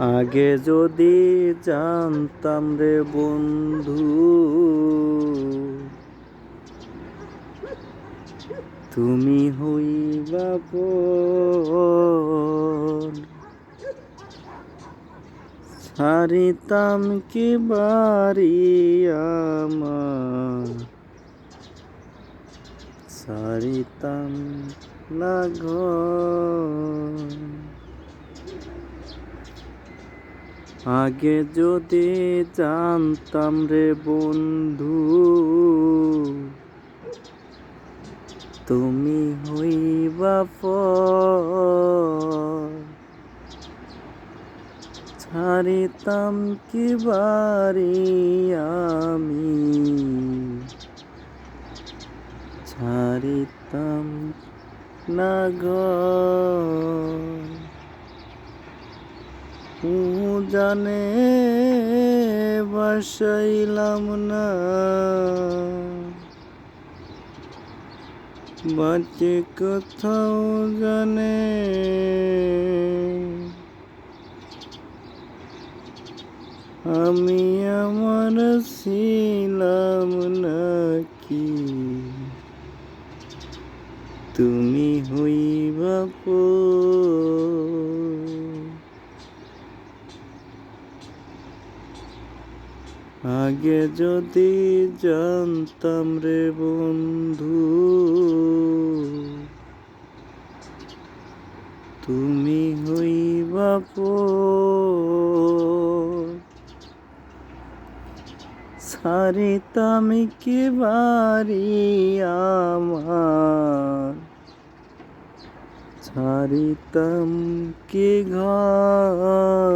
আগে যদি জানতাম রে বন্ধু, তুমি হইবা পর ছাড়িতাম কি বাড়ি আমার? ছাড়িতাম না ঘর আগে যদি জানতাম রে বন্ধু তুমি হইবা ছাড়িতাম কি বাড়ি আমি? ছাড়িতাম না জানে বাসাইলাম না বাচ্চে কোথাও জানে আমি আমার ছিলাম নাকি তুমি হইবা পর। আগে যদি জানতাম রে বন্ধু, তুমি হইবা পর। ছাড়িতাম কি বাড়ি আমার ছাড়িতাম কি ঘর